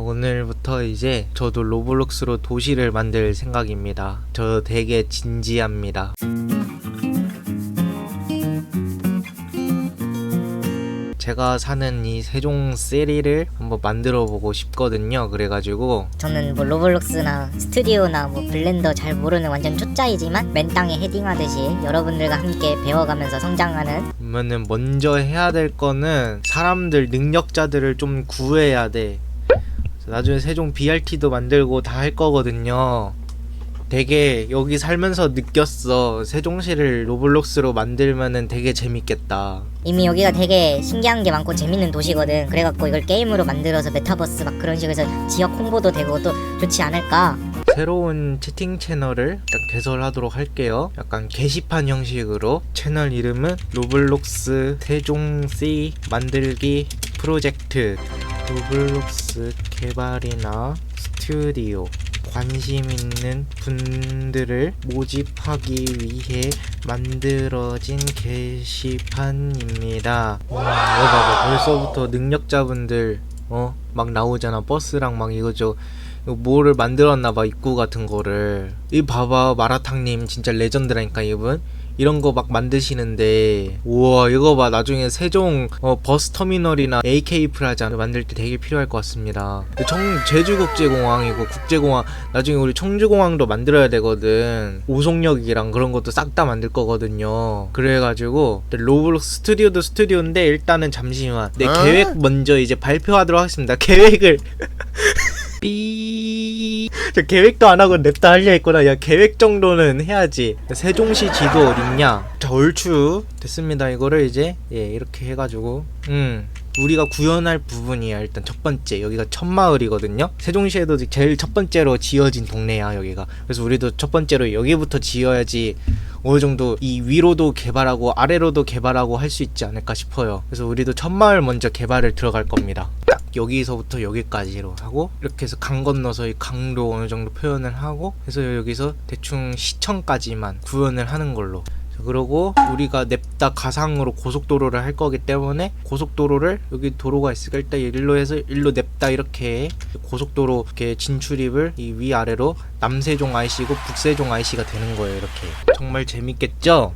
오늘부터 이제 저도 로블록스로 도시를 만들 생각입니다. 저 되게 진지합니다. 제가 사는 이 세종 세리를 한번 만들어 보고 싶거든요. 그래가지고 저는 뭐 로블록스나 스튜디오나 뭐 블렌더 잘 모르는 완전 초짜이지만 맨 땅에 헤딩하듯이 여러분들과 함께 배워가면서 성장하는 그러면은 먼저 해야 될 거는 사람들 능력자들을 좀 구해야 돼. 나중에 세종 BRT도 만들고 다 할 거거든요. 되게 여기 살면서 느꼈어. 세종시를 로블록스로 만들면은 되게 재밌겠다. 이미 여기가 되게 신기한 게 많고 재밌는 도시거든 그래갖고 이걸 게임으로 만들어서 메타버스 막 그런 식으로 해서 지역 홍보도 되고 또 좋지 않을까 새로운 채팅 채널을 일단 개설하도록 할게요. 약간 게시판 형식으로 채널 이름은 로블록스 세종시 만들기 프로젝트 로블록스 개발이나 스튜디오 관심 있는 분들을 모집하기 위해 만들어진 게시판입니다. 와, 봐봐. 벌써부터 능력자분들 어 막 나오잖아. 버스랑 막 이거저 이거 뭐를 만들었나 봐 입구 같은 거를 이 봐봐 마라탕님 진짜 레전드라니까 이분 이런 거 막 만드시는데 우와 이거 봐. 나중에 세종 어, 버스 터미널이나 AK 프라자 만들 때 되게 필요할 것 같습니다. 청 제주국제공항이고 국제공항 나중에 우리 청주공항도 만들어야 되거든. 오송역이랑 그런 것도 싹 다 만들 거거든요. 그래가지고 로블록스 스튜디오도 스튜디오인데 일단은 잠시만 내 계획 먼저 이제 발표하도록 하겠습니다. 계획을. 삐. 저 계획도 안 하고 냅다 하려 했구나. 야, 계획 정도는 해야지. 세종시 지도 어딨냐? 자, 얼추 됐습니다. 이거를 이제, 예, 이렇게 해가지고, 음. 우리가 구현할 부분이야. 일단 첫 번째. 여기가 첫마을이거든요. 세종시에도 제일 첫 번째로 지어진 동네야, 여기가. 그래서 우리도 첫 번째로 여기부터 지어야지 어느 정도 이 위로도 개발하고 아래로도 개발하고 할 수 있지 않을까 싶어요. 그래서 우리도 첫마을 먼저 개발을 들어갈 겁니다. 딱 여기서부터 여기까지로 하고 이렇게 해서 강 건너서 이 강도 어느 정도 표현을 하고 해서 여기서 대충 시청까지만 구현을 하는 걸로. 자, 그러고 우리가 냅다 가상으로 고속도로를 할 거기 때문에 고속도로를 여기 도로가 있으니까 일단 일로 해서 일로 냅다 이렇게 고속도로 이렇게 진출입을 이 위아래로 남세종 IC고 북세종 IC가 되는 거예요 이렇게 정말 재밌겠죠?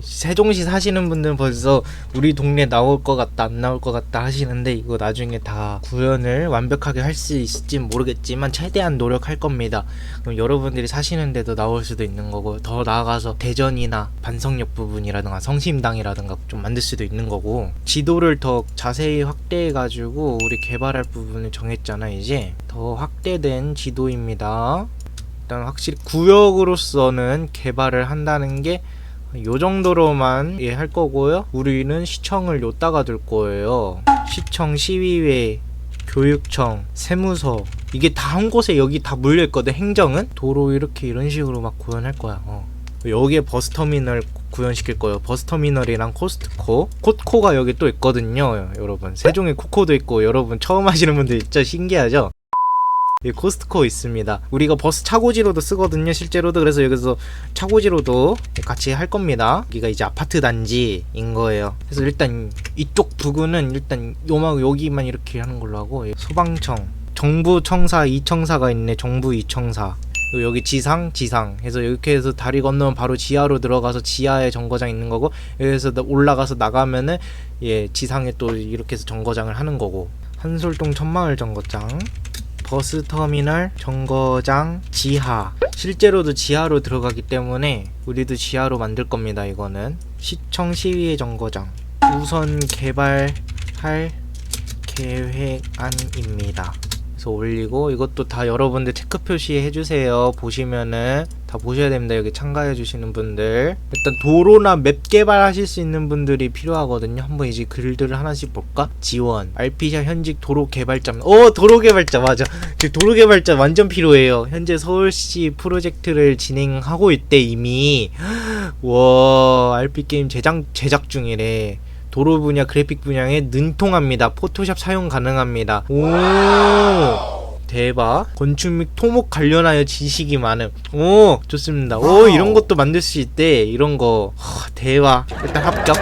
세종시 사시는 분들은 벌써 우리 동네 나올 것 같다 안 나올 것 같다 하시는데 이거 나중에 다 구현을 완벽하게 할 수 있을지 모르겠지만 최대한 노력할 겁니다. 그럼 여러분들이 사시는데도 나올 수도 있는 거고 더 나아가서 대전이나 반성역 부분이라든가 성심당이라든가 좀 만들 수도 있는 거고 지도를 더 자세히 확대해 가지고 우리 개발할 부분을 정했잖아 이제 더 확대된 지도입니다. 일단 확실히 구역으로서는 개발을 한다는 게 요 정도로만 예 할 거고요. 우리는 시청을 요따가 둘 거예요. 시청, 시의회, 교육청, 세무서 이게 다 한 곳에 여기 다 물려 있거든. 행정은 도로 이렇게 이런 식으로 막 구현할 거야. 어. 여기에 버스 터미널 구현시킬 거예요. 버스 터미널이랑 코스트코, 콧코가 여기 또 있거든요. 여러분 세종에 코코도 있고 여러분 처음 하시는 분들 진짜 신기하죠? 이 코스트코 있습니다. 우리가 버스 차고지로도 쓰거든요, 실제로도. 그래서 여기서 차고지로도 같이 할 겁니다. 여기가 이제 아파트 단지인 거예요. 그래서 일단 이쪽 부근은 일단 요만 여기만 이렇게 하는 걸로 하고 소방청, 정부 청사, 이청사가 있네. 정부 이청사. 여기 지상, 지상 해서 이렇게 해서 다리 건너면 바로 지하로 들어가서 지하에 정거장 있는 거고 여기서 나- 올라가서 나가면은 예 지상에 또 이렇게 해서 정거장을 하는 거고 한솔동 천마을 정거장 버스 터미널 정거장 지하. 실제로도 지하로 들어가기 때문에 우리도 지하로 만들 겁니다 이거는. 시청 시위의 정거장. 우선 개발할 계획안입니다 그래서 올리고 이것도 다 여러분들 체크 표시 해 주세요. 보시면은 다 보셔야 됩니다. 여기 참가해 주시는 분들. 일단 도로나 맵 개발하실 수 있는 분들이 필요하거든요. 한번 이제 글들을 하나씩 볼까? 지원 알피샤 현직 도로 개발자. 오 도로 개발자 맞아. 그 도로 개발자 완전 필요해요. 현재 서울시 프로젝트를 진행하고 있대 이미. 와 알피 게임 제작 제작 중이래 도로 분야 그래픽 분야에 능통합니다. 포토샵 사용 가능합니다. 오! 대박. 건축 및 토목 관련하여 지식이 많음. 오 좋습니다. 오 이런 것도 만들 수 있대 이런 거. 하, 대박. 일단 합격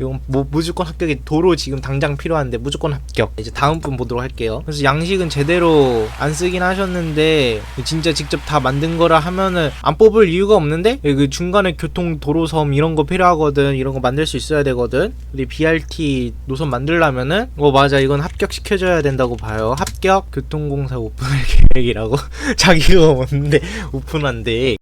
이건 뭐 무조건 합격이 도로 지금 당장 필요한데 무조건 합격. 이제 다음 분 보도록 할게요. 그래서 양식은 제대로 안 쓰긴 하셨는데 진짜 직접 다 만든 거라 하면은 안 뽑을 이유가 없는데 그 중간에 교통 도로섬 이런 거 필요하거든. 이런 거 만들 수 있어야 되거든. 우리 BRT 노선 만들려면은 어 맞아. 이건 합격시켜줘야 된다고 봐요. 합격 교통공사 오픈할 계획이라고. 자기가 뭔데? 오픈한대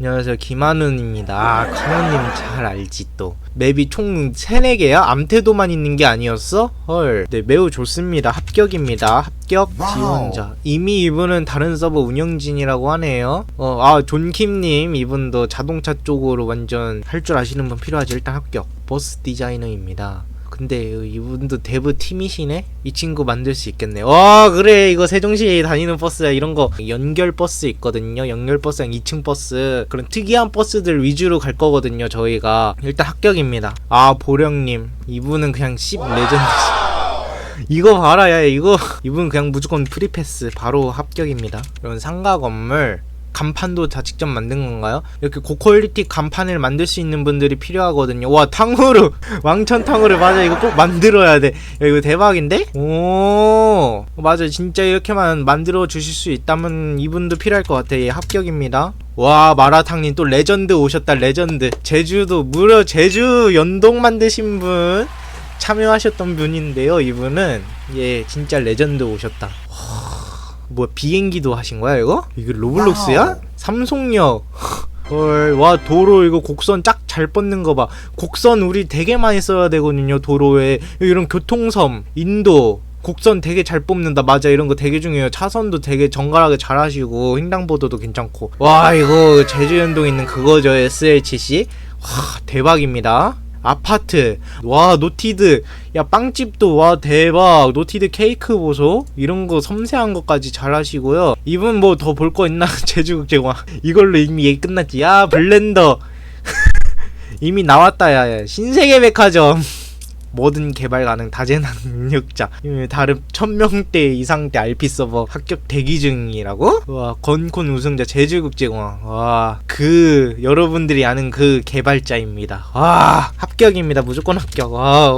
안녕하세요. 김한훈입니다. 아 카노님 잘 알지 또. 맵이 총 3, 4개야? 암태도만 있는 게 아니었어? 헐. 네 매우 좋습니다. 합격입니다. 합격. 지원자. 이미 이분은 다른 서버 운영진이라고 하네요. 어 아 존킴님. 이분도 자동차 쪽으로 완전 할 줄 아시는 분 필요하지? 일단 합격. 버스 디자이너입니다 근데 이분도 데브 팀이시네? 이 친구 만들 수 있겠네. 와, 그래. 이거 세종시에 다니는 버스야. 이런 거 연결 버스 있거든요. 연결 버스랑 2층 버스. 그런 특이한 버스들 위주로 갈 거거든요. 저희가. 일단 합격입니다. 아, 보령님. 이분은 그냥 10 레전드. 이거 봐라, 야, 이거. 이분 그냥 무조건 프리패스. 바로 합격입니다. 이런 상가 건물. 간판도 다 직접 만든 건가요? 이렇게 고퀄리티 간판을 만들 수 있는 분들이 필요하거든요. 와, 탕후루! 왕천 탕후루 맞아. 이거 꼭 만들어야 돼. 야, 이거 대박인데? 오, 맞아. 진짜 이렇게만 만들어 주실 수 있다면 이분도 필요할 것 같아. 예, 합격입니다. 와, 마라탕님 또 레전드 오셨다. 레전드. 제주도 무려 제주 연동 만드신 분 참여하셨던 분인데요. 이분은 예, 진짜 레전드 오셨다. 뭐 비행기도 하신 거야 이거? 이거 로블록스야? 삼송역 헐, 와 도로 이거 곡선 짝잘 뻗는 거 봐. 곡선 우리 되게 많이 써야 되거든요. 도로에 이런 교통섬, 인도 곡선 되게 잘 뽑는다. 맞아, 이런 거 되게 중요해요. 차선도 되게 정갈하게 잘 하시고 횡단보도도 괜찮고. 와 이거 제주연동 있는 그거죠 SLCC. 와 대박입니다. 아파트. 와 노티드. 야 빵집도 와 대박. 노티드 케이크 보소. 이런 거 섬세한 것까지 잘 하시고요. 이분 뭐 더 볼 거 있나? 제주국제공항. 이걸로 이미 얘기 끝났지. 야 블렌더. 이미 나왔다 야, 야. 신세계 백화점 모든 개발 가능 다재난 능력자. 다른 천명대 이상대 RP 서버 합격 대기 중이라고? 와 건콘 우승자 제주국제공항. 와그 여러분들이 아는 그 개발자입니다. 와 합격입니다. 무조건 합격. 와.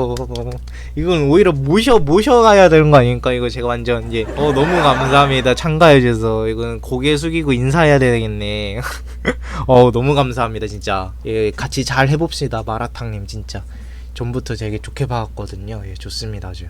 이건 오히려 모셔 모셔가야 되는 거 아닙니까? 이거 제가 완전 예. 어 너무 감사합니다. 참가해 주셔서. 이건 고개 숙이고 인사해야 되겠네. 어 너무 감사합니다 진짜. 예 같이 잘 해봅시다 마라탕님 진짜 전부터 되게 좋게 봐왔거든요. 예, 좋습니다, 아주.